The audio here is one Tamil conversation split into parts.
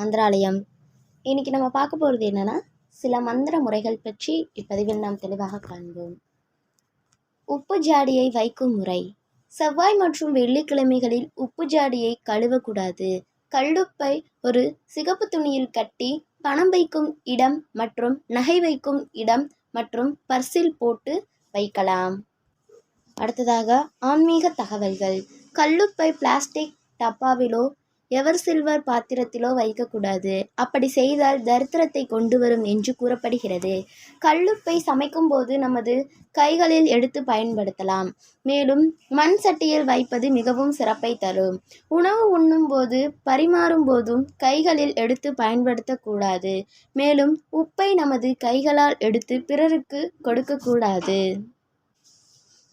மந்திராலயம். இன்னைக்கு நம்ம பார்க்க போகிறது என்னன்னா சில மந்திர முறைகள் பற்றி இப்பதிவில் நாம் தெளிவாக காண்போம். உப்பு ஜாடியை வைக்கும் முறை. செவ்வாய் மற்றும் வெள்ளிக்கிழமைகளில் உப்பு ஜாடியை கழுவக்கூடாது. கல்லுப்பை ஒரு சிகப்பு துணியில் கட்டி பணம் வைக்கும் இடம் மற்றும் நகை வைக்கும் இடம் மற்றும் பர்சில் போட்டு வைக்கலாம். அடுத்ததாக ஆன்மீக தகவல்கள். கல்லுப்பை பிளாஸ்டிக் டப்பாவிலோ எவர் சில்வர் பாத்திரத்திலோ வைக்கக்கூடாது. அப்படி செய்தால் தரித்திரத்தை கொண்டு வரும் என்று கூறப்படுகிறது. கல்லுப்பை சமைக்கும்போது நமது கைகளில் எடுத்து பயன்படுத்தலாம். மேலும் மண் சட்டியில் வைப்பது மிகவும் சிறப்பை தரும். உணவு உண்ணும்போது பரிமாறும் போதும் கைகளில் எடுத்து பயன்படுத்தக்கூடாது. மேலும் உப்பை நமது கைகளால் எடுத்து பிறருக்கு கொடுக்கக்கூடாது.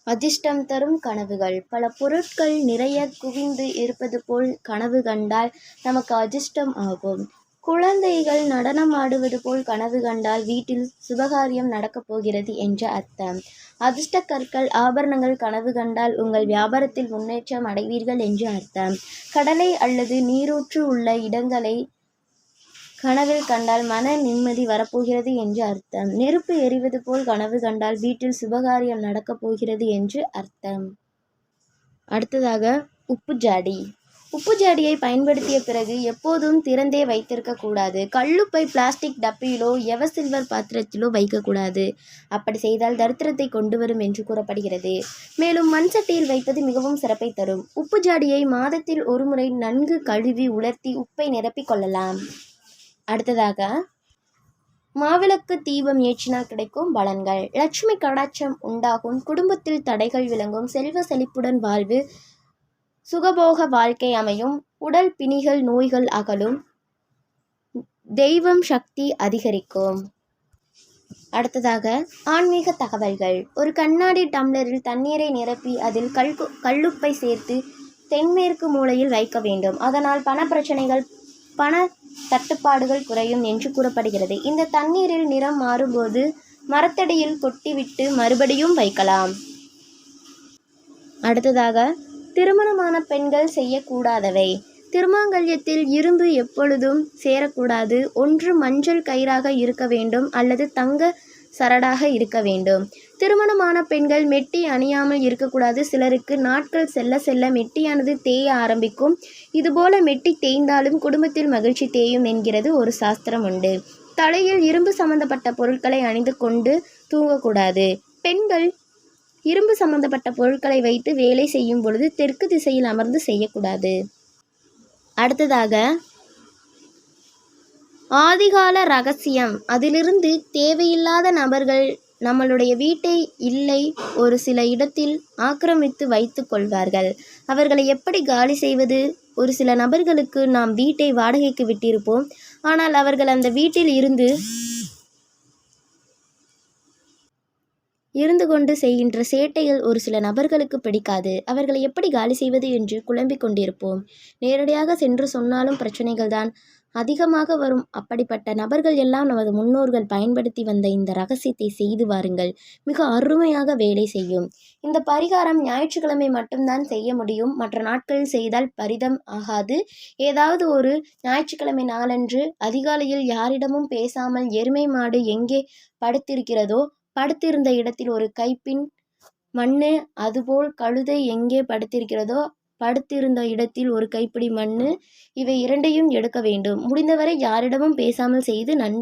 அதிர்ஷ்டம் தரும் கனவுகள். பல பொருட்கள் நிறைய குவிந்து இருப்பது போல் கனவு கண்டால் நமக்கு அதிர்ஷ்டம் ஆகும். குழந்தைகள் நடனம் ஆடுவது போல் கனவு கண்டால் வீட்டில் சுபகாரியம் நடக்கப் போகிறது என்ற அர்த்தம். அதிர்ஷ்ட கற்கள் ஆபரணங்கள் கனவு கண்டால் உங்கள் வியாபாரத்தில் முன்னேற்றம் அடைவீர்கள் என்று அர்த்தம். கடலை அல்லது நீரூற்று உள்ள இடங்களை கனவில் கண்டால் மன நிம்மதி வரப்போகிறது என்று அர்த்தம். நெருப்பு எரிவது போல் கனவு கண்டால் வீட்டில் சுபகாரியம் நடக்கப் போகிறது என்று அர்த்தம். அடுத்ததாக உப்பு ஜாடி. உப்பு ஜாடியை பயன்படுத்திய பிறகு எப்போதும் திறந்தே வைத்திருக்க கூடாது. கல்லுப்பை பிளாஸ்டிக் டப்பியிலோ எவ சில்வர் பாத்திரத்திலோ வைக்கக்கூடாது. அப்படி செய்தால் தரித்திரத்தை கொண்டு வரும் என்று கூறப்படுகிறது. மேலும் மண் சட்டியில் வைப்பது மிகவும் சிறப்பை தரும். உப்பு ஜாடியை மாதத்தில் ஒருமுறை நன்கு கழுவி உலர்த்தி உப்பை நிரப்பிக் கொள்ளலாம். அடுத்ததாக மாவிளக்கு தீபம் ஏற்றினால் கிடைக்கும் பலன்கள். லட்சுமி கடாட்சம் உண்டாகும் குடும்பத்தில் தடைகள் விளங்கும் செல்வ செழிப்புடன் வாழ்வு சுகபோக வாழ்க்கை அமையும் உடல் பிணிகள் நோய்கள் அகலும் தெய்வம் சக்தி அதிகரிக்கும். அடுத்ததாக ஆன்மீக தகவல்கள். ஒரு கண்ணாடி டம்ளரில் தண்ணீரை நிரப்பி அதில் கல் கல்லுப்பை சேர்த்து தென்மேற்கு மூலையில் வைக்க வேண்டும். அதனால் பண பிரச்சனைகள் பண தட்டுப்பாடுகள் குறையும் என்று கூறப்படுகிறது. இந்த தண்ணீரில் நிறம் மாறும்போது மரத்தடியில் கொட்டிவிட்டு மறுபடியும் வைக்கலாம். அடுத்ததாக திருமணமான பெண்கள் செய்யக்கூடாதவை. திருமாங்கல்யத்தில் இரும்பு எப்பொழுதும் சேரக்கூடாது. ஒன்று மஞ்சள் கயிறாக இருக்க வேண்டும் அல்லது தங்க சரடாக இருக்க வேண்டும். திருமணமான பெண்கள் மெட்டி அணியாமல் இருக்கக்கூடாது. சிலருக்கு நாட்கள் செல்ல செல்ல மெட்டியானது தேய ஆரம்பிக்கும். இதுபோல மெட்டி தேய்ந்தாலும் குடும்பத்தில் மகிழ்ச்சி தேயும் என்கிறது ஒரு சாஸ்திரம் உண்டு. தலையில் இரும்பு சம்பந்தப்பட்ட பொருட்களை அணிந்து கொண்டு தூங்கக்கூடாது. பெண்கள் இரும்பு சம்பந்தப்பட்ட பொருட்களை வைத்து வேலை செய்யும் பொழுது தெற்கு திசையில் அமர்ந்து செய்யக்கூடாது. அடுத்ததாக ஆதிகால ரகசியம். அதிலிருந்து தேவையில்லாத நபர்கள் நம்மளுடைய வீட்டை இல்லை ஒரு சில இடத்தில் ஆக்கிரமித்து வைத்து கொள்வார்கள். அவர்களை எப்படி காலி செய்வது? ஒரு சில நபர்களுக்கு நாம் வீட்டை வாடகைக்கு விட்டிருப்போம். ஆனால் அவர்கள் அந்த வீட்டில் இருந்து இருந்து கொண்டு செய்கின்ற சேட்டைகள் ஒரு சில நபர்களுக்கு பிடிக்காது. அவர்களை எப்படி காலி செய்வது என்று குழம்பிக் கொண்டிருப்போம். நேரடியாக சென்று சொன்னாலும் பிரச்சனைகள் தான் அதிகமாக வரும். அப்படிப்பட்ட நபர்கள் எல்லாம் நமது முன்னோர்கள் பயன்படுத்தி வந்த இந்த ரகசியத்தை செய்து வாருங்கள். மிக அருமையாக வேலை செய்யும். இந்த பரிகாரம் ஞாயிற்றுக்கிழமை மட்டும்தான் செய்ய முடியும். மற்ற நாட்களில் செய்தால் பரிதம் ஆகாது. ஏதாவது ஒரு ஞாயிற்றுக்கிழமை நாளன்று அதிகாலையில் யாரிடமும் பேசாமல் எருமை மாடு எங்கே படுத்திருக்கிறதோ படுத்திருந்த இடத்தில் ஒரு கைப்பின் மண்ணு அதுபோல் கழுதை எங்கே படுத்திருக்கிறதோ படுத்திருந்த இடத்தில் ஒரு கைப்பிடி மண் இவை இரண்டையும் எடுக்க வேண்டும். முடிந்தவரை யாரிடமும் பேசாமல் செய்து நன்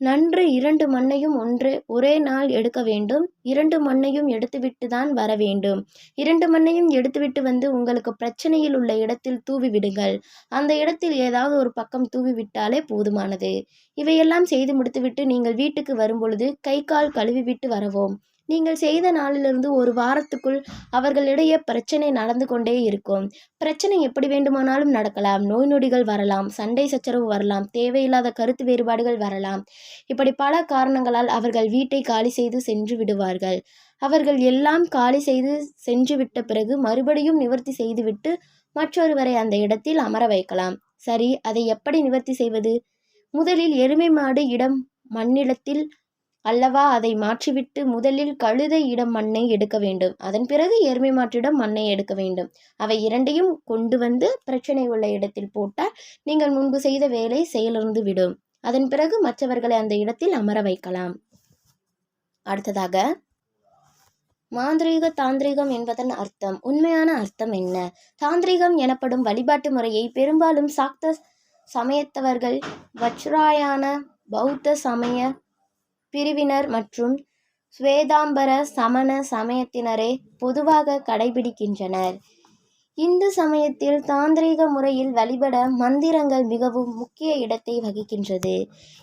நன்று இரண்டு மண்ணையும் ஒன்று ஒரே நாள் எடுக்க வேண்டும். இரண்டு மண்ணையும் எடுத்துவிட்டு தான் வர வேண்டும். இரண்டு மண்ணையும் எடுத்துவிட்டு வந்து உங்களுக்கு பிரச்சனையில் உள்ள இடத்தில் தூவி விடுங்கள். அந்த இடத்தில் ஏதாவது ஒரு பக்கம் தூவி விட்டாலே போதுமானது. இவையெல்லாம் செய்து முடித்துவிட்டு நீங்கள் வீட்டுக்கு வரும்பொழுது கை கால் கழுவி விட்டு வரவும். நீங்கள் செய்த நாளிலிருந்து ஒரு வாரத்துக்குள் அவர்களிடையே பிரச்சனை நடந்து கொண்டே இருக்கும். பிரச்சனை எப்படி வேண்டுமானாலும் நடக்கலாம். நோய் நொடிகள் வரலாம். சண்டை சச்சரவு வரலாம். தேவையில்லாத கருத்து வேறுபாடுகள் வரலாம். இப்படி பல காரணங்களால் அவர்கள் வீட்டை காலி செய்து சென்று விடுவார்கள். அவர்கள் எல்லாம் காலி செய்து சென்று விட்ட பிறகு மறுபடியும் நிவர்த்தி செய்துவிட்டு மற்றொருவரை அந்த இடத்தில் அமர வைக்கலாம். சரி அதை எப்படி நிவர்த்தி செய்வது? முதலில் எருமை மாடு இடம் மண்ணிடத்தில் அல்லவா? அதை மாற்றிவிட்டு முதலில் கழுதை இடம் மண்ணை எடுக்க வேண்டும். அதன் பிறகு எருமை மாற்றிடம் மண்ணை எடுக்க வேண்டும். அவை இரண்டையும் கொண்டு வந்து பிரச்சனை உள்ள இடத்தில் போட்டால் நீங்கள் முன்பு செய்த வேலை செயலிருந்து விடும். அதன் பிறகு மற்றவர்களை அந்த இடத்தில் அமர வைக்கலாம். அடுத்ததாக மாந்திரீக தாந்திரிகம் என்பதன் அர்த்தம் உண்மையான அர்த்தம் என்ன? தாந்திரிகம் எனப்படும் வழிபாட்டு முறையை பெரும்பாலும் சாக்த சமயத்தவர்கள் வஜ்ராயான பௌத்த சமய பிரிவினர் மற்றும் ஸ்வேதாம்பர சமண சமயத்தினரே பொதுவாக கடைபிடிக்கின்றனர். இந்து சமயத்தில் தாந்திரீக முறையில் வழிபட மந்திரங்கள் மிகவும் முக்கிய இடத்தை வகிக்கின்றது.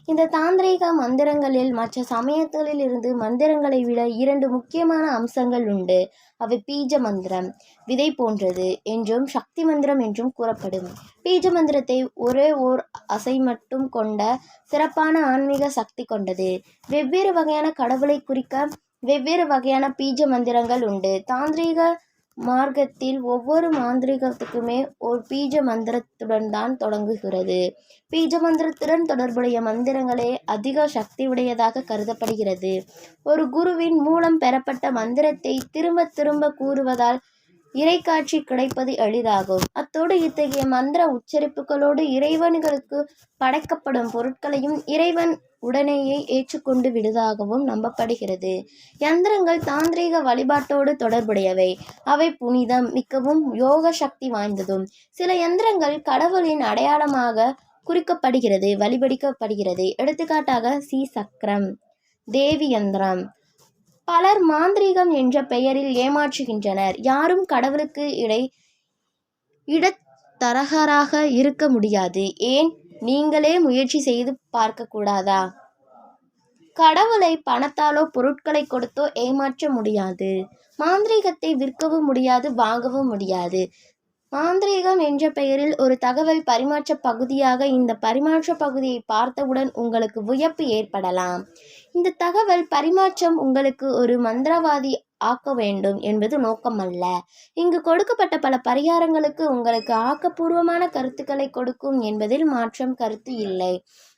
இந்த தாந்திரீக மந்திரங்களில் மற்ற சமயங்களில் இருந்து மந்திரங்களை விட இரண்டு முக்கியமான அம்சங்கள் உண்டு. அவை பீஜ மந்திரம் விதை போன்றது என்றும் சக்தி மந்திரம் என்றும் கூறப்படும். பீஜ மந்திரத்தை ஒரே ஓர் அசை மட்டும் கொண்ட சிறப்பான ஆன்மீக சக்தி கொண்டது. வெவ்வேறு வகையான கடவுளை குறிக்க வெவ்வேறு வகையான பீஜ மந்திரங்கள் உண்டு. தாந்திரீக மார்க்கத்தில் ஒவ்வொரு மாந்திரீகத்துக்குமே ஒரு பீஜ மந்திரத்துடன் தான் தொடங்குகிறது. பீஜ மந்திரத்துடன் தொடர்புடைய மந்திரங்களே அதிக சக்தி உடையதாக கருதப்படுகிறது. ஒரு குருவின் மூலம் பெறப்பட்ட மந்திரத்தை திரும்ப திரும்ப கூறுவதால் இறைக்காட்சி கிடைப்பது எளிதாகும். அத்தோடு இத்தகைய மந்திர உச்சரிப்புகளோடு இறைவன்களுக்கு படைக்கப்படும் பொருட்களையும் இறைவன் உடனேயே ஏற்றுக்கொண்டு விடுவதாகவும் நம்பப்படுகிறது. யந்திரங்கள் தாந்திரீக வழிபாட்டோடு தொடர்புடையவை. அவை புனிதம் மிக்கவும் யோக சக்தி வாய்ந்ததும். சில யந்திரங்கள் கடவுளின் அடையாளமாக குறிக்கப்படுகிறது வழிபடிக்கப்படுகிறது. எடுத்துக்காட்டாக சி சக்கரம் தேவி யந்திரம். பலர் மாந்திரீகம் என்ற பெயரில் ஏமாற்றுகின்றனர். யாரும் கடவுளுக்கு இடை இடத்தரகராக இருக்க முடியாது. ஏன்? நீங்களே முயற்சி செய்து பார்க்கக்கூடாதா கடவுளை பணத்தாலோ பொருட்களை கொடுத்தோ ஏமாற்ற முடியாது. மாந்திரீகத்தை விற்கவும் முடியாது வாங்கவும் முடியாது. மாந்திரீகம் என்ற பெயரில் ஒரு தகவல் பரிமாற்ற பகுதியாக இந்த பரிமாற்ற பகுதியை பார்த்தவுடன் உங்களுக்கு வியப்பு ஏற்படலாம். இந்த தகவல் பரிமாற்றம் உங்களுக்கு ஒரு மந்திரவாதி ஆக்க வேண்டும் என்பது நோக்கமல்ல. இங்கு கொடுக்கப்பட்ட பல பரிகாரங்களுக்கு உங்களுக்கு ஆக்கப்பூர்வமான கருத்துக்களை கொடுக்கும் என்பதில் மாற்றம் கருத்து இல்லை.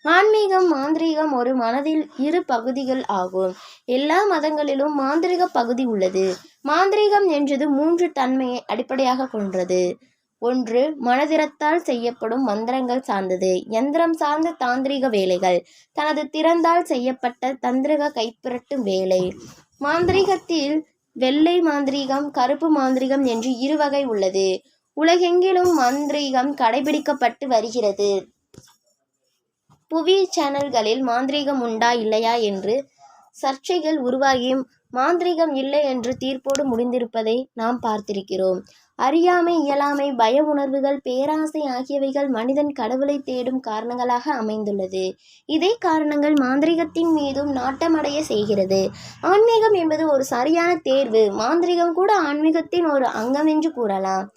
ஆன்மீகம் மாந்திரீகம் ஒரு மனதில் இரு பகுதிகள் ஆகும். எல்லா மதங்களிலும் மாந்திரிக பகுதி உள்ளது. மாந்திரீகம் என்றது மூன்று தன்மையை அடிப்படையாக கொண்டது. ஒன்று மனதிறத்தால் செய்யப்படும் மந்திரங்கள் சார்ந்தது. யந்திரம் சார்ந்த தாந்திரிக வேலைகள். தனது திறந்தால் செய்யப்பட்ட தந்திரிக கைப்பிரட்டும் வேலை. மாந்திரீகத்தில் வெள்ளை மாந்திரீகம் கருப்பு மாந்திரீகம் என்று இரு வகை உள்ளது. உலகெங்கிலும் மாந்திரீகம் கடைபிடிக்கப்பட்டு வருகிறது. புவி சேனல்களில் மாந்திரீகம் உண்டா இல்லையா என்று சர்ச்சைகள் உருவாகி மாந்திரீகம் இல்லை என்று தீர்ப்போடு முடிந்திருப்பதை நாம் பார்த்திருக்கிறோம். அறியாமை இயலாமை பய உணர்வுகள் பேராசை ஆகியவைகள் மனிதன் கடவுளை தேடும் காரணங்களாக அமைந்துள்ளது. இதே காரணங்கள் மாந்திரிகத்தின் மீதும் நாட்டமடைய செய்கிறது. ஆன்மீகம் என்பது ஒரு சரியான தேர்வு. மாந்திரிகம் கூட ஆன்மீகத்தின் ஒரு அங்கம் என்று கூறலாம்.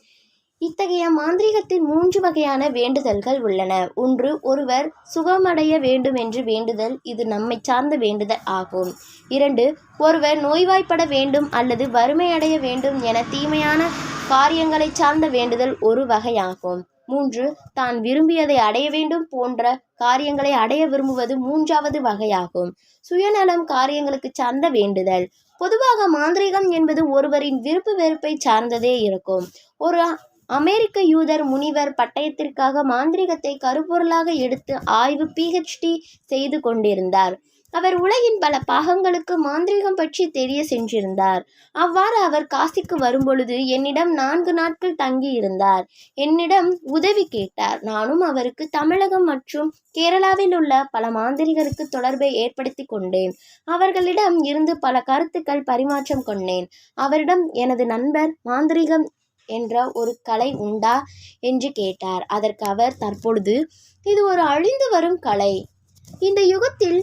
இத்தகைய மாந்திரிகத்தில் மூன்று வகையான வேண்டுதல்கள் உள்ளன. ஒன்று ஒருவர் சுகமடைய வேண்டும் என்று வேண்டுதல். இது நம்மை சார்ந்த வேண்டுதல் ஆகும். இரண்டு ஒருவர் நோய்வாய்ப்பட வேண்டும் அல்லது வறுமையடைய வேண்டும் என தீமையான காரியங்களை சார்ந்த வேண்டுதல் ஒரு வகையாகும். மூன்று தான் விரும்பியதை அடைய வேண்டும் போன்ற காரியங்களை அடைய விரும்புவது மூன்றாவது வகையாகும். சுயநலம் காரியங்களுக்கு சார்ந்த வேண்டுதல். பொதுவாக மாந்திரீகம் என்பது ஒருவரின் விருப்பு வெறுப்பை சார்ந்ததே இருக்கும். ஒரு அமெரிக்க யூதர் முனிவர் பட்டயத்திற்காக மாந்திரிகத்தை கருப்பொருளாக எடுத்து ஆய்வு பிஹெச்டி செய்து கொண்டிருந்தார். அவர் உலகின் பல பாகங்களுக்கு மாந்திரீகம் பற்றி தெரிய சென்றிருந்தார். அவ்வாறு அவர் காசிக்கு வரும்பொழுது என்னிடம் நான்கு நாட்கள் தங்கி இருந்தார் என்னிடம் உதவி கேட்டார். நானும் அவருக்கு தமிழகம் மற்றும் கேரளாவில் உள்ள பல மாந்திரிகருக்கு தொடர்பை ஏற்படுத்தி கொண்டேன். அவர்களிடம் இருந்து பல கருத்துக்கள் பரிமாற்றம் கொண்டேன். அவரிடம் எனது நண்பர் மாந்திரீகம் என்ற ஒரு கலை உண்டா? என்று கேட்டார். அதற்கு அவர் தற்பொழுது இது ஒரு அழிந்து வரும் கலை. இந்த யுகத்தில்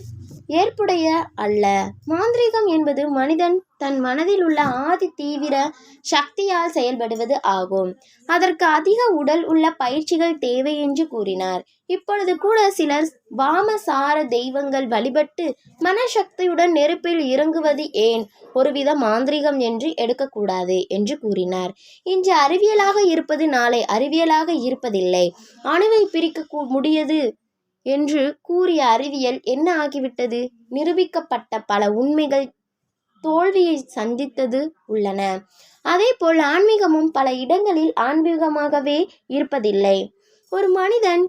ஏற்புடைய அல்ல. மாந்திரீகம் என்பது மனிதன் தன் மனதில் உள்ள ஆதி தீவிர சக்தியால் செயல்படுவது ஆகும். அதற்கு அதிக உடல் உள்ள பயிற்சிகள் தேவை என்று கூறினார். இப்பொழுது கூட சிலர் வாமசார தெய்வங்கள் வழிபட்டு மனசக்தியுடன் நெருப்பில் இறங்குவது ஏன் ஒருவித மாந்திரீகம் என்று எடுக்கக்கூடாது என்று கூறினார். இன்று அறிவியலாக இருப்பது நாளை அறிவியலாக இருப்பதில்லை. அணுவை பிரிக்க முடியது என்று கூறிய அறிவியல் என்ன ஆகிவிட்டது? நிரூபிக்கப்பட்ட பல உண்மைகள் தோல்வியை சந்தித்தது உள்ளன. அதேபோல் ஆன்மீகமும் பல இடங்களில் ஆன்மீகமாகவே இருப்பதில்லை. ஒரு மனிதன்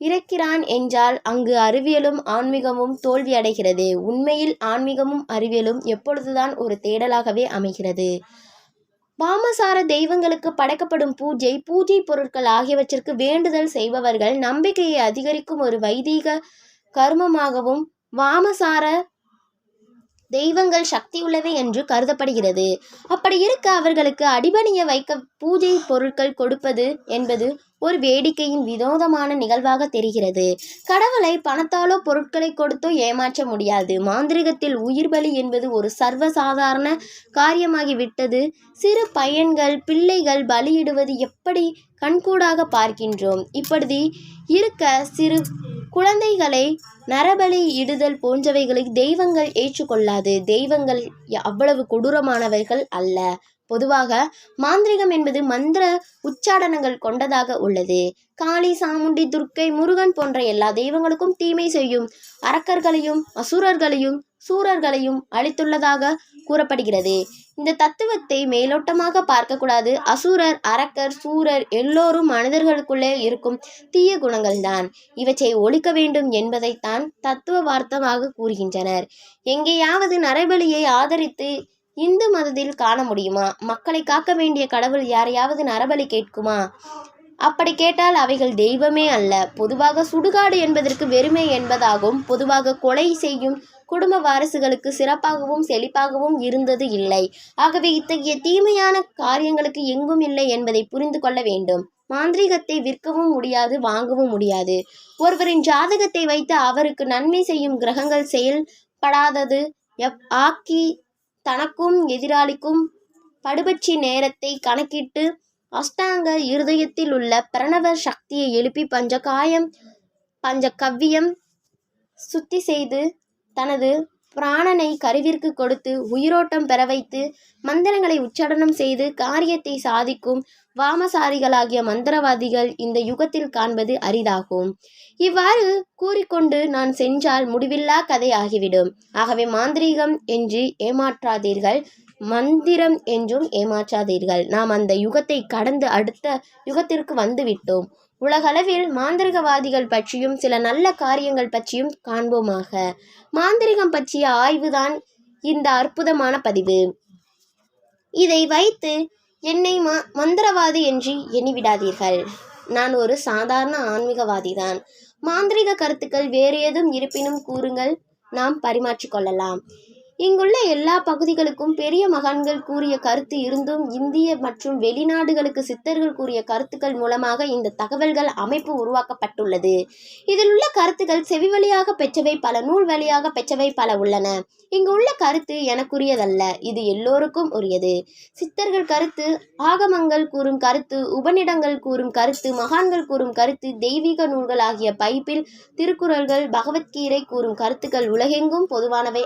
இறக்கிறான் என்றால் அங்கு அறிவியலும் ஆன்மீகமும் தோல்வியடைகிறது உண்மையில் ஆன்மீகமும் அறிவியலும் எப்பொழுதுதான் ஒரு தேடலாகவே அமைகிறது. வாமசார தெய்வங்களுக்கு படைக்கப்படும் பூஜை பூஜை பொருட்கள் ஆகியவற்றிற்கு வேண்டுதல் செய்பவர்கள் நம்பிக்கையை அதிகரிக்கும் ஒரு வைதீக கர்மமாகவும் வாமசார தெய்வங்கள் சக்தியுள்ளவை என்று கருதப்படுகிறது. அப்படி இருக்க அவர்களுக்கு அடிபணிய வைக்க பூஜை பொருட்கள் கொடுப்பது என்பது ஒரு வேடிக்கையின் வினோதமான நிகழ்வாக தெரிகிறது. கடவுளை பணத்தாலோ பொருட்களை கொடுத்தோ ஏமாற்ற முடியாது. மாந்திரிகத்தில் உயிர் பலி என்பது ஒரு சர்வசாதாரண காரியமாகிவிட்டது. சிறு பையன்கள் பிள்ளைகள் பலியிடுவது எப்படி கண்கூடாக பார்க்கின்றோம்? இப்படி இருக்க சிறு குழந்தைகளை நரபலி இடுதல் போன்றவைகளை தெய்வங்கள் ஏற்றுக்கொள்ளாது. தெய்வங்கள் அவ்வளவு கொடூரமானவர்கள் அல்ல. பொதுவாக மாந்திரிகம் என்பது மந்திர உச்சாடனங்கள் கொண்டதாக உள்ளது. காளி சாமுண்டி துர்க்கை முருகன் போன்ற எல்லா தெய்வங்களுக்கும் தீமை செய்யும் அரக்கர்களையும் அசுரர்களையும் சூரர்களையும் அளித்துள்ளதாக கூறப்படுகிறது. இந்த தத்துவத்தை மேலோட்டமாக பார்க்கக்கூடாது. அசுரர் அரக்கர் சூரர் எல்லோரும் மனிதர்களுக்குள்ளே இருக்கும் தீய குணங்கள்தான். இவற்றை ஒழிக்க வேண்டும் என்பதைத்தான் தத்துவ வார்த்தமாக கூறுகின்றனர். எங்கேயாவது நரபலியை ஆதரித்து இந்து மதத்தில் காண முடியுமா? மக்களை காக்க வேண்டிய கடவுள் யாரையாவது நரபலி கேட்குமா? அப்படி கேட்டால் அவைகள் தெய்வமே அல்ல. பொதுவாக சுடுகாடு என்பதற்கு வெறுமை என்பதாகவும் பொதுவாக கொலை செய்யும் குடும்ப வாரிசுகளுக்கு சிறப்பாகவும் செழிப்பாகவும் இருந்தது இல்லை. ஆகவே இத்தகைய தீமையான காரியங்களுக்கு எங்கும் இல்லை என்பதை புரிந்து கொள்ள வேண்டும். மாந்திரீகத்தை விற்கவும் முடியாது வாங்கவும் முடியாது. ஒருவரின் ஜாதகத்தை வைத்து அவருக்கு நன்மை செய்யும் கிரகங்கள் செயல்படாதது எப் ஆக்கி தனக்கும் எதிராளிக்கும் படுபட்சி நேரத்தை கணக்கிட்டு அஷ்டாங்க இருதயத்தில் உள்ள பிரணவ சக்தியை எழுப்பி பஞ்சகாயம் பஞ்சகவ்வியம் சுத்தி செய்து தனது பிராணனை கருவிற்கு கொடுத்து உயிரோட்டம் பெற வைத்து மந்திரங்களை உச்சாடனம் செய்து காரியத்தை சாதிக்கும் வாமசாரிகளாகிய மந்திரவாதிகள் இந்த யுகத்தில் காண்பது அரிதாகும். இவ்வாறு கூறிக்கொண்டு நான் சென்றால் முடிவில்லா கதை ஆகிவிடும். ஆகவே மாந்திரீகம் என்று ஏமாற்றாதீர்கள். மந்திரம் என்றும் ஏமாற்றாதீர்கள். நாம் அந்த யுகத்தை கடந்து அடுத்த யுகத்திற்கு வந்துவிட்டோம். உலகளவில் மாந்திரிகவாதிகள் பற்றியும் சில நல்ல காரியங்கள் பற்றியும் காண்போமாக. மாந்திரிகம் பற்றிய ஆய்வுதான் இந்த அற்புதமான பதிவு. இதை வைத்து என்னை ம மந்திரவாதி என்று எண்ணிவிடாதீர்கள். நான் ஒரு சாதாரண ஆன்மீகவாதி தான் மாந்திரிக கருத்துக்கள் வேறு ஏதும் இருப்பினும் கூறுங்கள். நாம் பரிமாற்றிக்கொள்ளலாம் இங்குள்ள எல்லா பகுதிகளுக்கும் பெரிய மகான்கள் கூறிய கருத்து இருந்தும் இந்திய மற்றும் வெளிநாடுகளுக்கு சித்தர்கள் கூறிய கருத்துக்கள் மூலமாக இந்த தகவல்கள் அமைப்பு உருவாக்கப்பட்டுள்ளது. இதில் உள்ள கருத்துக்கள் செவி வழியாக பெற்றவை பல நூல் வழியாக பெற்றவை பல உள்ளன. இங்கு உள்ள கருத்து எனக்குரியதல்ல இது எல்லோருக்கும் உரியது. சித்தர்கள் கருத்து ஆகமங்கள் கூறும் கருத்து உபநிடங்கள் கூறும் கருத்து மகான்கள் கூறும் கருத்து தெய்வீக நூல்கள் ஆகிய பைப்பில் திருக்குறள்கள் பகவத்கீதை கூறும் கருத்துக்கள் உலகெங்கும் பொதுவானவை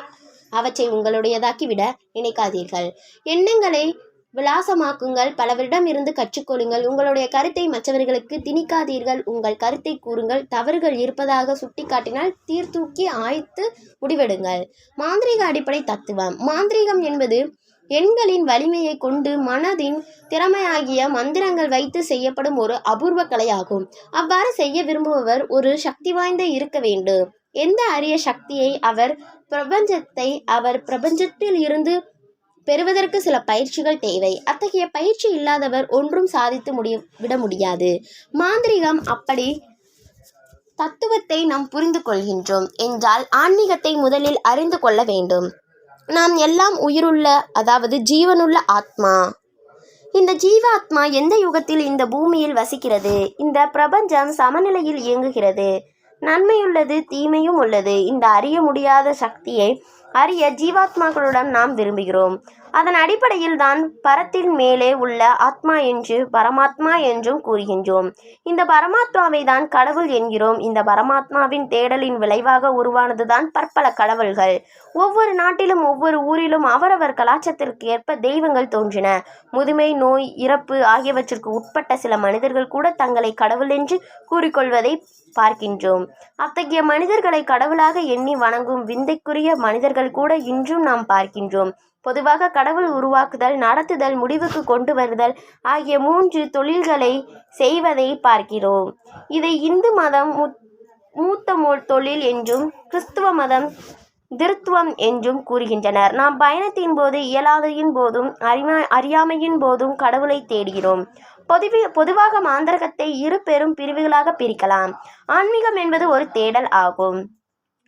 அவற்றை உங்களுடையதாக்கிவிட நினைக்காதீர்கள். எண்ணங்களை விலாசமாக்குங்கள். பலவரிடம் இருந்து கற்றுக்கொள்ளுங்கள். உங்களுடைய கருத்தை மற்றவர்களுக்கு திணிக்காதீர்கள். உங்கள் கருத்தை கூறுங்கள். தவறுகள் இருப்பதாக சுட்டிக்காட்டினால் தீர்த்தூக்கி ஆய்த்து முடிவெடுங்கள். மாந்திரீக அடிப்படை தத்துவம். மாந்திரீகம் என்பது எண்களின் வலிமையை கொண்டு மனதின் திறமையாகிய மந்திரங்கள் வைத்து செய்யப்படும் ஒரு அபூர்வ கலையாகும். அவ்வாறு செய்ய விரும்புபவர் ஒரு சக்தி வாய்ந்த இருக்க வேண்டும். எந்த அரிய சக்தியை அவர் பிரபஞ்சத்தை அவர் பிரபஞ்சத்தில் இருந்து பெறுவதற்கு சில பயிற்சிகள் தேவை. அத்தகைய பயிற்சி இல்லாதவர் ஒன்றும் சாதித்து முடிய விட முடியாது. மாந்திரிகம் அப்படி தத்துவத்தை நாம் புரிந்து கொள்கின்றோம். என்றால் ஆன்மீகத்தை முதலில் அறிந்து கொள்ள வேண்டும். நாம் எல்லாம் உயிருள்ள அதாவது ஜீவனுள்ள ஆத்மா. இந்த ஜீவாத்மா எந்த யுகத்தில் இந்த பூமியில் வசிக்கிறது? இந்த பிரபஞ்சம் சமநிலையில் இயங்குகிறது. நன்மையுள்ளது தீமையும் உள்ளது. இந்த அறிய முடியாத சக்தியை அறிய ஜீவாத்மாக்களுடன் நாம் விரும்புகிறோம். அதன் அடிப்படையில் தான் பரத்தின் மேலே உள்ள ஆத்மா என்று பரமாத்மா என்றும் கூறுகின்றோம். இந்த பரமாத்மாவை தான் கடவுள் என்கிறோம். இந்த பரமாத்மாவின் தேடலின் விளைவாக உருவானதுதான் பற்பல கடவுள்கள். ஒவ்வொரு நாட்டிலும் ஒவ்வொரு ஊரிலும் அவரவர் கலாச்சாரத்திற்கு ஏற்ப தெய்வங்கள் தோன்றின. முதுமை நோய் இறப்பு ஆகியவற்றிற்கு உட்பட்ட சில மனிதர்கள் கூட தங்களை கடவுள் என்று கூறிக்கொள்வதை பார்க்கின்றோம். அத்தகைய மனிதர்களை கடவுளாக எண்ணி வணங்கும் விந்தைக்குரிய மனிதர்கள் கூட இன்றும் நாம் பார்க்கின்றோம். பொதுவாக கடவுள் உருவாக்குதல் நடத்துதல் முடிவுக்கு கொண்டு வருதல் ஆகிய மூன்று தொழில்களை செய்வதை பார்க்கிறோம். இதை இந்து மதம் முத்- மூத்த தொழில் என்றும் கிறிஸ்துவ மதம் திருத்துவம் என்றும் கூறுகின்றனர். நாம் பயணத்தின் போது இயலாதையின் போதும் அறிமா அறியாமையின் போதும் கடவுளை தேடுகிறோம். பொதுவி பொதுவாக மாந்தரகத்தை இரு பெரும் பிரிவுகளாக பிரிக்கலாம். ஆன்மீகம் என்பது ஒரு தேடல் ஆகும்.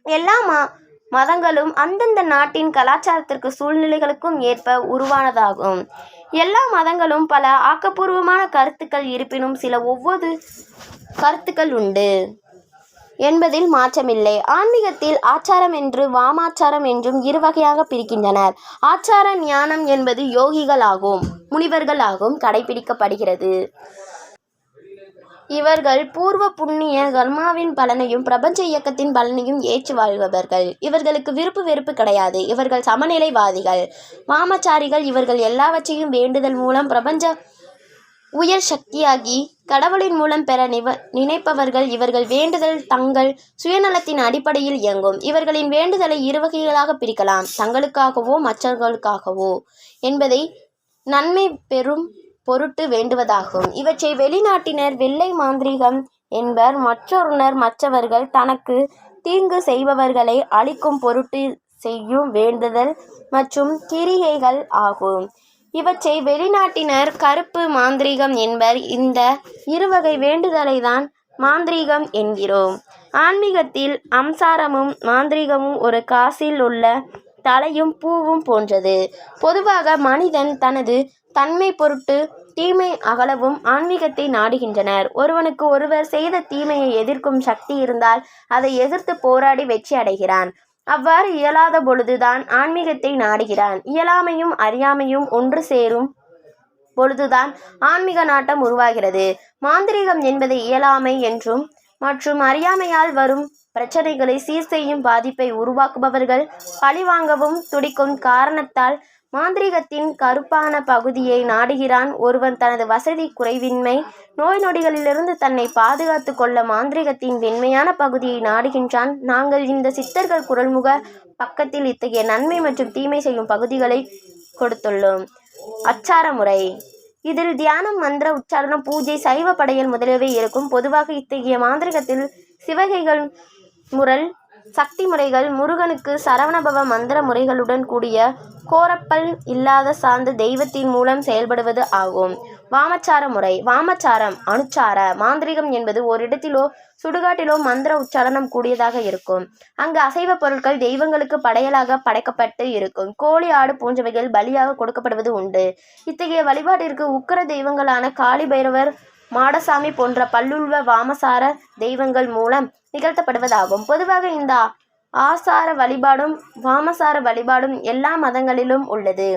எல்லா மா மதங்களும் அந்தந்த நாட்டின் கலாச்சாரத்திற்கு சூழ்நிலைகளுக்கும் ஏற்ப உருவானதாகும். எல்லா மதங்களும் பல ஆக்கப்பூர்வமான கருத்துக்கள் இருப்பினும் சில ஒவ்வொரு கருத்துக்கள் உண்டு. என்பதில் மாற்றமில்லை. ஆன்மீகத்தில் ஆச்சாரம் என்று வாமாச்சாரம் என்றும் இரு வகையாக பிரிக்கின்றனர். ஆச்சார ஞானம் என்பது யோகிகளாகும் முனிவர்களாகவும் கடைபிடிக்கப்படுகிறது. இவர்கள் பூர்வ புண்ணிய கர்மாவின் பலனையும் பிரபஞ்ச இயக்கத்தின் பலனையும் ஏற்று வாழ்பவர்கள். இவர்களுக்கு விருப்பு வெறுப்பு கிடையாது. இவர்கள் சமநிலைவாதிகள். வாமச்சாரிகள் இவர்கள் எல்லாவற்றையும் வேண்டுதல் மூலம் பிரபஞ்ச உயர் சக்தியாகி கடவுளின் மூலம் பெற நிவ நினைப்பவர்கள் இவர்கள் வேண்டுதல் தங்கள் சுயநலத்தின் அடிப்படையில் இயங்கும். இவர்களின் வேண்டுதலை இருவகைகளாக பிரிக்கலாம். தங்களுக்காகவோ மற்றவர்களுக்காகவோ என்பதை நன்மை பெறும் பொருட்டு வேண்டுவதாகும். இவற்றை வெளிநாட்டினர் வெள்ளை மாந்திரீகம் என்பர் மற்றொருனர் மற்றவர்கள் தனக்கு தீங்கு செய்பவர்களை அழிக்கும் பொருட்டு செய்யும் வேண்டுதல் மற்றும் கிரிகைகள் ஆகும். இவற்றை வெளிநாட்டினர் கருப்பு மாந்திரீகம் என்பர் இந்த இருவகை வேண்டுதலை தான் மாந்திரீகம் என்கிறோம். ஆன்மீகத்தில் அம்சாரமும் மாந்திரீகமும் ஒரு காசில் உள்ள தலையும் பூவும் போன்றது. பொதுவாக மனிதன் தனது தன்மை பொருட்டு தீமை அகலவும் ஆன்மீகத்தை நாடுகின்றனர். ஒருவனுக்கு ஒருவர் செய்த தீமையை எதிர்க்கும் சக்தி இருந்தால் அதை எதிர்த்து போராடி வெற்றி அடைகிறான். அவ்வாறு இயலாத பொழுதுதான் ஆன்மீகத்தை நாடுகிறான். இயலாமையும் அறியாமையும் ஒன்று சேரும் பொழுதுதான் ஆன்மீக நாட்டம் உருவாகிறது. மாந்திரீகம் என்பது இயலாமை என்றும் மற்றும் அறியாமையால் வரும் பிரச்சனைகளை சீர் செய்யும் பாதிப்பை உருவாக்குபவர்கள் பழிவாங்கவும் துடிக்கும் காரணத்தால் மாந்திரீகத்தின் கருப்பான பகுதியை நாடுகிறான் ஒருவன் தனது வசதி குறைவின்மை நோய் நொடிகளிலிருந்து தன்னை பாதுகாத்து கொள்ள மாந்திரீகத்தின் வெண்மையான பகுதியை நாடுகின்றான். நாங்கள் இந்த சித்தர்கள் குரல்முக பக்கத்தில் இத்தகைய நன்மை மற்றும் தீமை செய்யும் பகுதிகளை கொடுத்துள்ளோம். அச்சார முறை. இதில் தியானம் மந்திர உச்சாரணம் பூஜை சைவ படையல் முதலியவை இருக்கும். பொதுவாக இத்தகைய மாந்திரிகத்தில் சிவகைகள் முரல் சக்தி முறைகள் முருகனுக்கு சரவணபவ மந்திர முறைகளுடன் கூடிய கோரப்பல் இல்லாத சார்ந்த தெய்வத்தின் மூலம் செயல்படுவது ஆகும். வாமச்சார முறை. வாமச்சாரம் அனுச்சார மாந்திரிகம் என்பது ஓரிடத்திலோ சுடுகாட்டிலோ மந்திர உச்சாரணம் கூடியதாக இருக்கும். அங்கு அசைவ பொருட்கள் தெய்வங்களுக்கு படையலாக படைக்கப்பட்டு இருக்கும். கோழி ஆடு போன்றவைகள் பலியாக கொடுக்கப்படுவது உண்டு. இத்தகைய வழிபாட்டிற்கு உக்கிர தெய்வங்களான காளி பைரவர் மாடசாமி போன்ற பல்லுள்வ வாமசார தெய்வங்கள் மூலம் நிகழ்த்தப்படுவதாகும். பொதுவாக இந்த ஆசார வழிபாடும் வாமசார வழிபாடும் எல்லா மதங்களிலும் உள்ளது.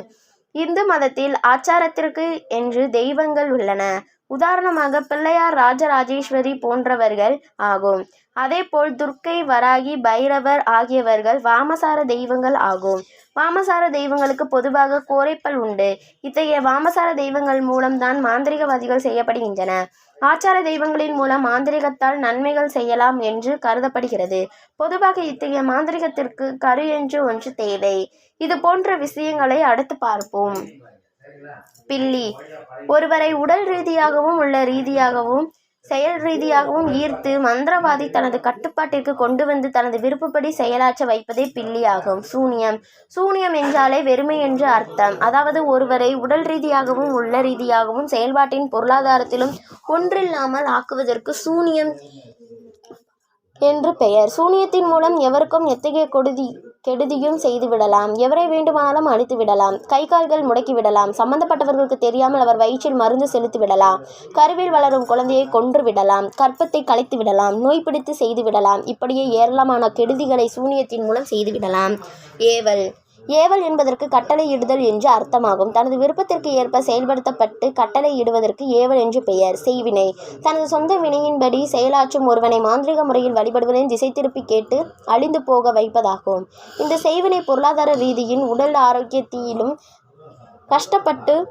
இந்து மதத்தில் ஆச்சாரத்திற்கு என்று தெய்வங்கள் உள்ளன. உதாரணமாக பிள்ளையார் ராஜராஜேஸ்வரி போன்றவர்கள் ஆகும். அதேபோல் துர்க்கை வராகி பைரவர் ஆகியவர்கள் வாமசார தெய்வங்கள் ஆகும். வாமசார தெய்வங்களுக்கு பொதுவாக கோரைப்பல் உண்டு. இத்தகைய வாமசார தெய்வங்கள் மூலம்தான் மாந்திரிகவாதிகள் செய்யப்படுகின்றன. ஆச்சார தெய்வங்களின் மூலம் மாந்திரிகத்தால் நன்மைகள் செய்யலாம் என்று கருதப்படுகிறது. பொதுவாக இத்தகைய மாந்திரிகத்திற்கு கரு என்று ஒன்று தேவை. இது போன்ற விஷயங்களை அடுத்து பார்ப்போம். பில்லி. ஒருவரை உடல் ரீதியாகவும் உள்ள ரீதியாகவும் செயல் ரீதியாகவும் ஈர்த்து மந்திரவாதி தனது கட்டுப்பாட்டிற்கு கொண்டு வந்து தனது விருப்பப்படி செயலாற்ற வைப்பதே பில்லியாகும் சூனியம். சூனியம் என்றாலே வெறுமை என்று அர்த்தம். அதாவது ஒருவரை உடல் ரீதியாகவும் உள்ள ரீதியாகவும் செயல்பாட்டின் பொருளாதாரத்திலும் ஒன்றில்லாமல் ஆக்குவதற்கு சூனியம் என்று பெயர். சூனியத்தின் மூலம் எவருக்கும் எத்தகைய கொடுதி கெடுதியும் செய்து விடலாம். எவரை வேண்டுமானாலும் அழித்து விடலாம். கை கால்கள் முடக்கி விடலாம். சம்பந்தப்பட்டவர்களுக்கு தெரியாமல் அவர் வயிற்றில் மருந்து செலுத்தி விடலாம். கருவில் வளரும் குழந்தையை கொன்று விடலாம். கற்பத்தை கலைத்து விடலாம். நோய் பிடித்து செய்து விடலாம். இப்படியே ஏராளமான கெடுதிகளை சூனியத்தின் மூலம் செய்து விடலாம். ஏவல். ஏவல் என்பதற்கு கட்டளையிடுதல் என்று அர்த்தமாகும். தனது விருப்பத்திற்கு ஏற்ப செயல்படுத்தப்பட்டு கட்டளையிடுவதற்கு ஏவல் என்று பெயர். செய்வினை. தனது சொந்த வினையின்படி செயலாற்றும் ஒருவனை மாந்திரிக முறையில் வழிபடுவதை திசை திருப்பி கேட்டு அழிந்து போக வைப்பதாகும். இந்த செய்வினை பொருளாதார ரீதியின் உடல் ஆரோக்கியத்திலும் கஷ்டப்பட்டு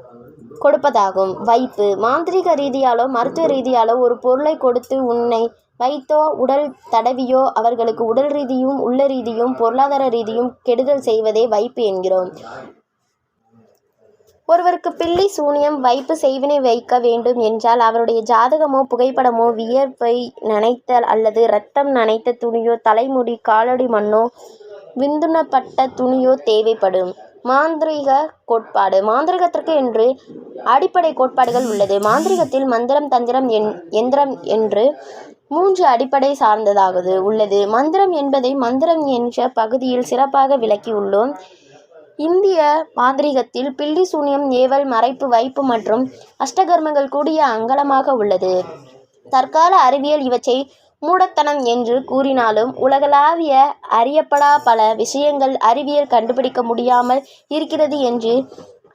கொடுப்பதாகும். வைப்பு. மாந்திரீக ரீதியாலோ மருத்துவ ரீதியாலோ ஒரு பொருளை கொடுத்து உன்னை வைத்தோ உடல் தடவியோ அவர்களுக்கு உடல் ரீதியும் உள்ள ரீதியும் பொருளாதார ரீதியும் கெடுதல் செய்வதே வைப்பு என்கிறோம். ஒருவருக்கு பில்லி சூனியம் வைப்பு செய்வினை வைக்க வேண்டும் என்றால் அவருடைய ஜாதகமோ புகைப்படமோ வியர்வை நனைத்தல் அல்லது இரத்தம் நனைத்த துணியோ தலைமுடி காலடி மண்ணோ விந்துணப்பட்ட துணியோ தேவைப்படும். மாந்திரீக கோட்பாடு. மாந்திரிகத்திற்கு என்று அடிப்படை கோட்பாடுகள் உள்ளது. மாந்திரிகத்தில் மந்திரம் தந்திரம் எந்திரம் என்று மூன்று அடிப்படை சார்ந்ததாவது. உள்ளது. மந்திரம் என்பதை மந்திரம் என்ற பகுதியில் சிறப்பாக விளக்கியுள்ளோம் இந்திய மாந்திரிகத்தில் பில்லி சூனியம் ஏவல் மறைப்பு வைப்பு மற்றும் அஷ்டகர்மங்கள் கூடிய அங்கலமாக உள்ளது. தற்கால அறிவியல் இவற்றை மூடத்தனம் என்று கூறினாலும் உலகளாவிய அறியப்படா பல விஷயங்கள் அறிவியல் கண்டுபிடிக்க முடியாமல் இருக்கிறது என்று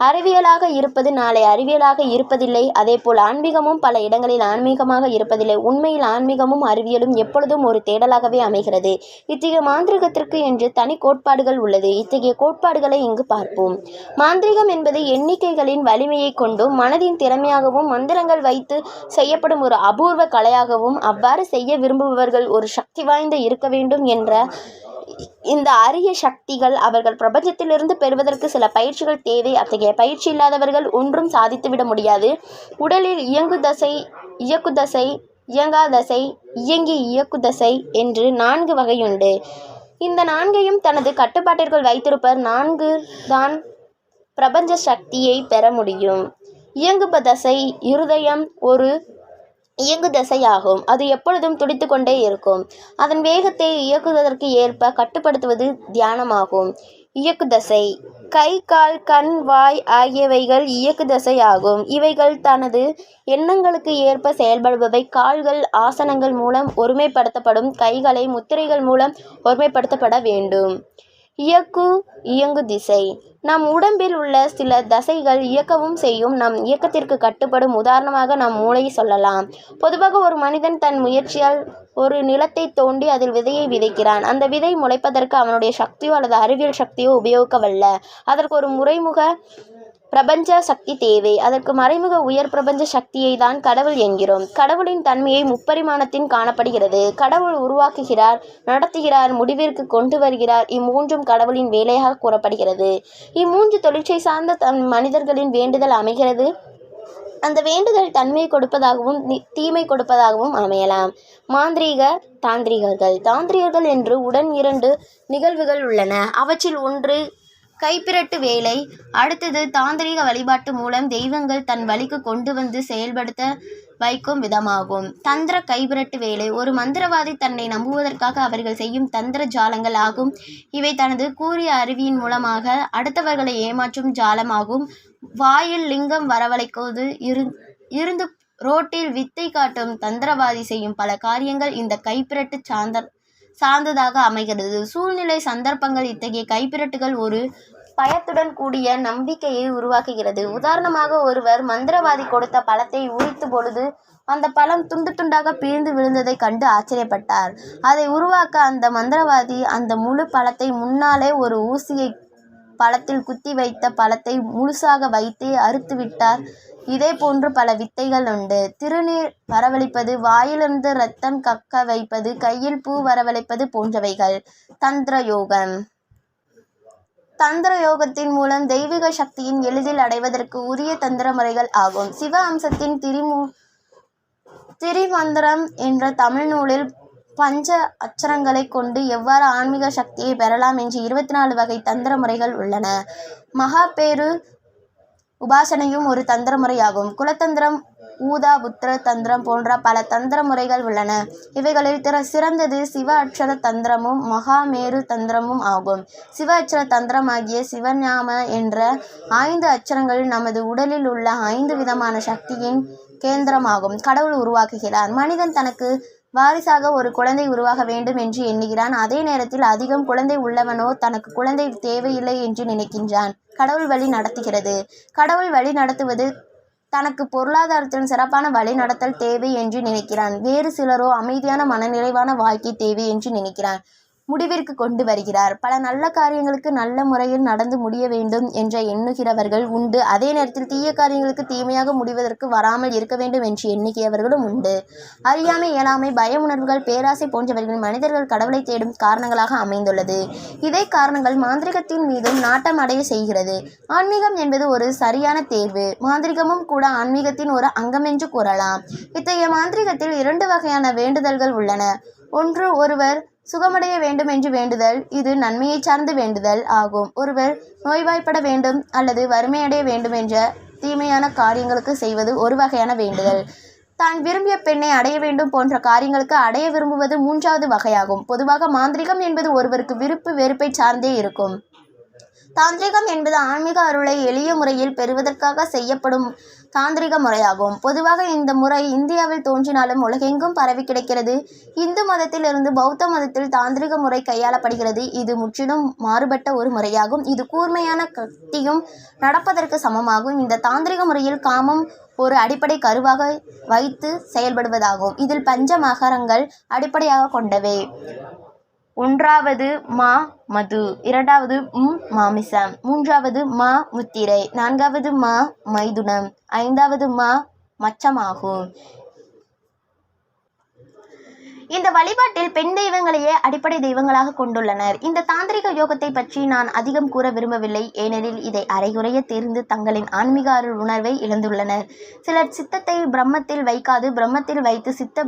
அறிவியலாக இருப்பது நாளை அறிவியலாக இருப்பதில்லை. அதேபோல் ஆன்மீகமும் பல இடங்களில் ஆன்மீகமாக இருப்பதில்லை. உண்மையில் ஆன்மீகமும் அறிவியலும் எப்பொழுதும் ஒரு தேடலாகவே அமைகிறது. இத்தகைய மாந்திரிகத்திற்கு என்று தனி கோட்பாடுகள் உள்ளது. இத்தகைய கோட்பாடுகளை இங்கு பார்ப்போம். மாந்திரிகம் என்பது எண்ணிக்கைகளின் வலிமையை கொண்டும் மனதின் திறமையாகவும் மந்திரங்கள் வைத்து செய்யப்படும் ஒரு அபூர்வ கலையாகவும் அவ்வாறு செய்ய விரும்புபவர்கள் ஒரு சக்தி வாய்ந்த இருக்க வேண்டும் என்ற இந்த அரிய சக்திகள் அவர்கள் பிரபஞ்சத்திலிருந்து பெறுவதற்கு சில பயிற்சிகள் தேவை. அத்தகைய பயிற்சி இல்லாதவர்கள் ஒன்றும் சாதித்துவிட முடியாது. உடலில் இயங்கு தசை இயக்கு தசை இயங்காதசை இயங்கி இயக்கு தசை என்று நான்கு வகையுண்டு. இந்த நான்கையும் தனது கட்டுப்பாட்டிற்குள் வைத்திருப்பர். நான்கு தான் பிரபஞ்ச சக்தியை பெற முடியும். இயங்குப தசை இருதயம் ஒரு இயங்கு தசையாகும். அது எப்பொழுதும் துடித்து கொண்டே இருக்கும். அதன் வேகத்தை இயக்குவதற்கு ஏற்ப கட்டுப்படுத்துவது தியானமாகும். இயக்கு தசை. கை கால் கண் வாய் ஆகியவைகள் இயக்கு தசை ஆகும் இவைகள் தனது எண்ணங்களுக்கு ஏற்ப செயல்படுபவை. கால்கள் ஆசனங்கள் மூலம் ஒருமைப்படுத்தப்படும். கைகளை முத்திரைகள் மூலம் ஒருமைப்படுத்தப்பட வேண்டும். இயக்கு இயங்கு திசை. நம் உடம்பில் உள்ள சில தசைகள் இயக்கவும் செய்யும். நம் இயக்கத்திற்கு கட்டுப்படும். உதாரணமாக நம் மூளையை சொல்லலாம். பொதுவாக ஒரு மனிதன் தன் முயற்சியால் ஒரு நிலத்தை தோண்டி அதில் விதையை விதைக்கிறான். அந்த விதை முளைப்பதற்கு அவனுடைய சக்தியோ அல்லது அறிவியல் சக்தியோ உபயோகிக்கவல்ல. அதற்கு ஒரு முறைமுக பிரபஞ்ச சக்தி தேவை. அதற்கு மறைமுக உயர் பிரபஞ்ச சக்தியை தான் கடவுள் என்கிறோம். கடவுளின் தன்மையை முப்பரிமாணத்தின் காணப்படுகிறது. கடவுள் உருவாக்குகிறார் நடத்துகிறார் முடிவிற்கு கொண்டு வருகிறார். இம்மூன்றும் கடவுளின் வேலையாக கூறப்படுகிறது. இம்மூன்று தொழிற்சை சார்ந்த தன் மனிதர்களின் வேண்டுதல் அமைகிறது. அந்த வேண்டுதல் தன்மை கொடுப்பதாகவும் தீமை கொடுப்பதாகவும் அமையலாம். மாந்திரீக தாந்திரிகர்கள். தாந்திரிகர்கள் என்று உடன் இரண்டு நிகழ்வுகள் உள்ளன. அவற்றில் ஒன்று கைப்பிரட்டு வேலை. அடுத்தது தாந்திரீக வழிபாட்டு மூலம் தெய்வங்கள் தன் வழிக்கு கொண்டு வந்து செயல்படுத்த வைக்கும் விதமாகும். தந்திர கைபிரட்டு வேலை. ஒரு மந்திரவாதி தன்னை நம்புவதற்காக அவர்கள் செய்யும் தந்திர ஜாலங்கள் ஆகும். இவை தனது கூறிய அறிவியின் மூலமாக அடுத்தவர்களை ஏமாற்றும் ஜாலமாகும் வாயில் லிங்கம் வரவழைக்குவது இரு இருந்து ரோட்டில் வித்தை காட்டும் தந்திரவாதி செய்யும் பல காரியங்கள் இந்த கைப்பிரட்டு சார்ந்த சார்ந்ததாக அமைகிறது. சூழ்நிலை சந்தர்ப்பங்கள் இத்தகைய கைப்பிரட்டுகள் ஒரு பயத்துடன் கூடிய நம்பிக்கையை உருவாக்குகிறது. உதாரணமாக ஒருவர் மந்திரவாதி கொடுத்த பழத்தை உரித்த பொழுது அந்த பழம் துண்டு துண்டாக பிரிந்து விழுந்ததைக் கண்டு ஆச்சரியப்பட்டார். அதை உருவாக்க அந்த மந்திரவாதி அந்த முழு பழத்தை முன்னாலே ஒரு ஊசியை பழத்தில் குத்தி வைத்த பழத்தை முழுசாக வைத்தே அறுத்து விட்டார். இதே போன்று பல வித்தைகள் உண்டு. திருநீர் வரவழைப்பது வாயிலிருந்து ரத்தம் கக்க வைப்பது கையில் பூ வரவழைப்பது போன்றவைகள். தந்திர யோகம் தந்திர யோகத்தின் மூலம் தெய்வீக சக்தியின் எளிதில் அடைவதற்கு உரிய தந்திர முறைகள் ஆகும். சிவ அம்சத்தின் திரிமு திரிமந்திரம் என்ற தமிழ் நூலில் பஞ்ச அச்சரங்களை கொண்டு எவ்வாறு ஆன்மீக சக்தியை பெறலாம் என்று இருபத்தி நாலு வகை தந்திர முறைகள் உள்ளன மகாபேரு உபாசனையும் ஒரு தந்திர முறையாகும் குலத்தந்திரம் ஊதா புத்திர தந்திரம் போன்ற பல தந்திர முறைகள் உள்ளன. இவைகளில் திற சிறந்தது சிவ அட்சர தந்திரமும் மகாமேரு தந்திரமும் ஆகும். சிவ அட்சர தந்திரமாகிய சிவஞாம என்ற ஐந்து அச்சரங்கள் நமது உடலில் உள்ள ஐந்து விதமான சக்தியின் கேந்திரமாகும். கடவுள் உருவாக்குகிறார். மனிதன் தனக்கு வாரிசாக ஒரு குழந்தை உருவாக வேண்டும் என்று எண்ணுகிறான். அதே நேரத்தில் அதிகம் குழந்தை உள்ளவனோ தனக்கு குழந்தை தேவையில்லை என்று நினைக்கின்றான். கடவுள் வழி நடத்துகிறது. கடவுள் வழி நடத்துவது தனக்கு பொருளாதாரத்தில் சிறப்பான வழி நடத்தல் தேவை என்று நினைக்கிறான். வேறு சிலரோ அமைதியான மனநிறைவான வாழ்க்கை தேவை என்று நினைக்கிறான். முடிவிற்கு கொண்டு வருகிறார். பல நல்ல காரியங்களுக்கு நல்ல முறையில் நடந்து முடிய வேண்டும் என்ற எண்ணுகிறவர்கள் உண்டு. அதே நேரத்தில் தீய காரியங்களுக்கு தீமையாக முடிவதற்கு வராமல் இருக்க வேண்டும் என்று எண்ணுகிறவர்களும் உண்டு. அறியாமை இயலாமை பய உணர்வுகள் பேராசை போன்றவர்கள் மனிதர்கள் கடவுளை தேடும் காரணங்களாக அமைந்துள்ளது. இதே காரணங்கள் மாந்திரிகத்தின் மீதும் நாட்டம் அடைய செய்கிறது. ஆன்மீகம் என்பது ஒரு சரியான தேர்வு. மாந்திரிகமும் கூட ஆன்மீகத்தின் ஒரு அங்கமென்று கூறலாம். இத்தகைய மாந்திரிகத்தில் இரண்டு வகையான வேண்டுதல்கள் உள்ளன. ஒன்று ஒருவர் சுகமடைய வேண்டும் என்று வேண்டுதல் இது நன்மையை சார்ந்த வேண்டுதல் ஆகும். ஒருவர் நோய்வாய்ப்பட வேண்டும் அல்லது வறுமையடைய வேண்டும் என்ற தீமையான காரியங்களுக்கு செய்வது ஒரு வகையான வேண்டுதல். தான் விரும்பிய பெண்ணை அடைய வேண்டும் போன்ற காரியங்களுக்கு அடைய விரும்புவது மூன்றாவது வகையாகும். பொதுவாக மாந்திரிகம் என்பது ஒருவருக்கு விருப்பு வெறுப்பை சார்ந்தே இருக்கும். தாந்திரிகம் என்பது ஆன்மீக அருளை எளிய முறையில் பெறுவதற்காக செய்யப்படும் தாந்திரிக முறையாகும். பொதுவாக இந்த முறை இந்தியாவில் தோன்றினாலும் உலகெங்கும் பரவி கிடக்கிறது. இந்து மதத்திலிருந்து பௌத்த மதத்தில் தாந்திரிக முறை கையாளப்படுகிறது. இது முற்றிலும் மாறுபட்ட ஒரு முறையாகும். இது கூர்மையான கத்தியும் நடப்பதற்கு சமமாகும். இந்த தாந்திரிக முறையில் காமம் ஒரு அடிப்படை கருவாக வைத்து செயல்படுவதாகும். இதில் பஞ்ச மகரங்கள் அடிப்படையாக கொண்டவை. ஒன்றாவது மா மது இரண்டாவது ம் மாமிசம் மூன்றாவது மா முத்திரை நான்காவது மா மைதுனம் ஐந்தாவது மா மச்சமாகும். இந்த வழிபாட்டில் பெண் தெய்வங்களையே அடிப்படை தெய்வங்களாக கொண்டுள்ளனர். இந்த தாந்திரிக யோகத்தை பற்றி நான் அதிகம் கூற விரும்பவில்லை. ஏனெனில் இதை அரைகுறைய தெரிந்து தங்களின் ஆன்மீக அருள் உணர்வை இழந்துள்ளனர். சிலர் சித்தத்தை பிரம்மத்தில் வைக்காது பிரம்மத்தில் வைத்து சித்த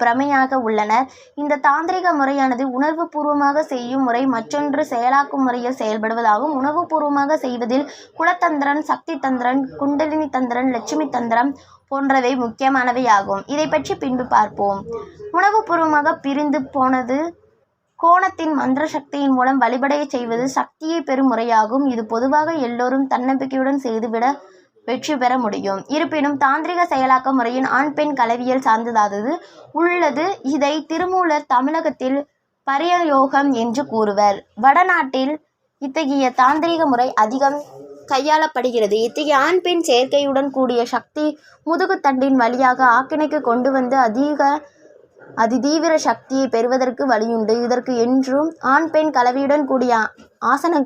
பிரமையாக உள்ளனர். இந்த தாந்திரிக முறையானது உணர்வு பூர்வமாக செய்யும் முறை மற்றொன்று செயலாக்கும் முறையில் செயல்படுவதாகும். உணவு பூர்வமாக செய்வதில் குலத்தந்திரன் சக்தி தந்திரன் குண்டலினி தந்திரன் லட்சுமி தந்திரம் போன்றவை முக்கியமானவையாகும் இதை பற்றி பின்பு பார்ப்போம். உணவுபூர்வமாக பிரிந்து போனது கோணத்தின் மந்திர சக்தியின் மூலம் வழிபடைய செய்வது சக்தியை பெறும் முறையாகும். இது பொதுவாக எல்லோரும் தன்னம்பிக்கையுடன் செய்துவிட வெற்றி பெற முடியும். இருப்பினும் தாந்திரிக செயலாக்க முறையின் ஆண் பெண் கலவியல் சார்ந்ததாதது உள்ளது. இதை திருமூலர் தமிழகத்தில் பரியயோகம் என்று கூறுவர். வடநாட்டில் இத்தகைய தாந்திரிக முறை அதிகம் கையாளப்படுகிறது. இத்தகைய ஆண் பெண் சேர்க்கையுடன் கூடிய சக்தி முதுகுத்தண்டின் வழியாக ஆக்கினைக்கு கொண்டு வந்து அதிக அதிதீவிர சக்தியை பெறுவதற்கு வழியுண்டு. இதற்கு என்றும் ஆண் பெண் கலவையுடன் கூடிய ஆசன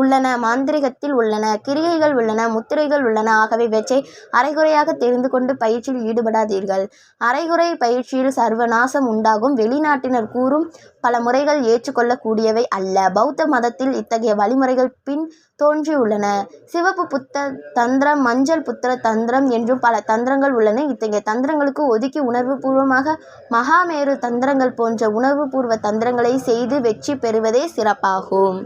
உள்ளன மாந்திரிகத்தில் உள்ளன கிரியைகள் உள்ளன முத்திரைகள் உள்ளன. ஆகவே இவற்றை அரைகுறையாக தெரிந்து கொண்டு பயிற்சியில் ஈடுபடாதீர்கள். அரைகுறை பயிற்சியில் சர்வநாசம் உண்டாகும். வெளிநாட்டினர் கூறும் பல முறைகள் ஏற்றுக்கொள்ளக்கூடியவை அல்ல. பௌத்த மதத்தில் இத்தகைய வழிமுறைகள் பின் தோன்றியுள்ளன. சிவப்பு புத்த தந்திரம் மஞ்சள் புத்திர தந்திரம் என்றும் பல தந்திரங்கள் உள்ளன. இத்தகைய தந்திரங்களுக்கு ஒதுக்கி உணர்வுபூர்வமாக மகாமேரு தந்திரங்கள் போன்ற உணர்வுபூர்வ தந்திரங்களை செய்து வெற்றி பெறுவதே சிறப்பாகும்.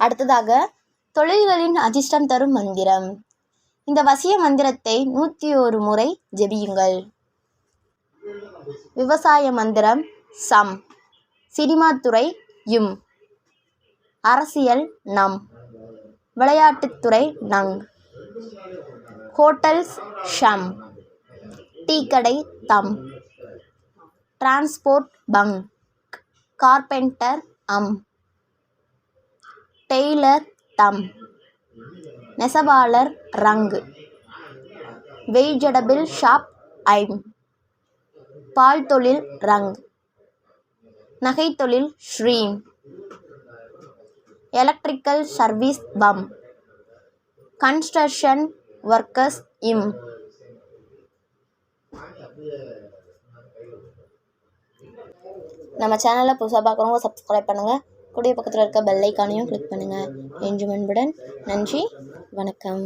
அடுத்ததாக தொழில்களின் அதிர்ஷ்டம் தரும் மந்திரம். இந்த வசிய மந்திரத்தை நூற்றி ஒரு முறை ஜெபியுங்கள். விவசாய மந்திரம் சம். சினிமாத்துறை யும். அரசியல் நம். விளையாட்டுத்துறை நங். ஹோட்டல்ஸ் ஷம். டீக்கடை தம். டிரான்ஸ்போர்ட் பங் கார்பெண்டர் அம். டெய்லர் தம் நெசவாளர் ரங் வெயிஜடபிள் ஷாப் ஐம் பால் தொழில் ரங் நகைத்தொழில் ஸ்ரீம் எலக்ட்ரிக்கல் சர்வீஸ் பம் கன்ஸ்ட்ரக்ஷன் ஒர்க்கர்ஸ் இம். நம்ம சேனலை புதுசாக பார்க்குறவங்க சப்ஸ்கிரைப் பண்ணுங்கள் கூடிய பக்கத்தில் இருக்க பெல் ஐக்கானையும் கிளிக் பண்ணுங்கள் என்று அன்புடன் நன்றி வணக்கம்.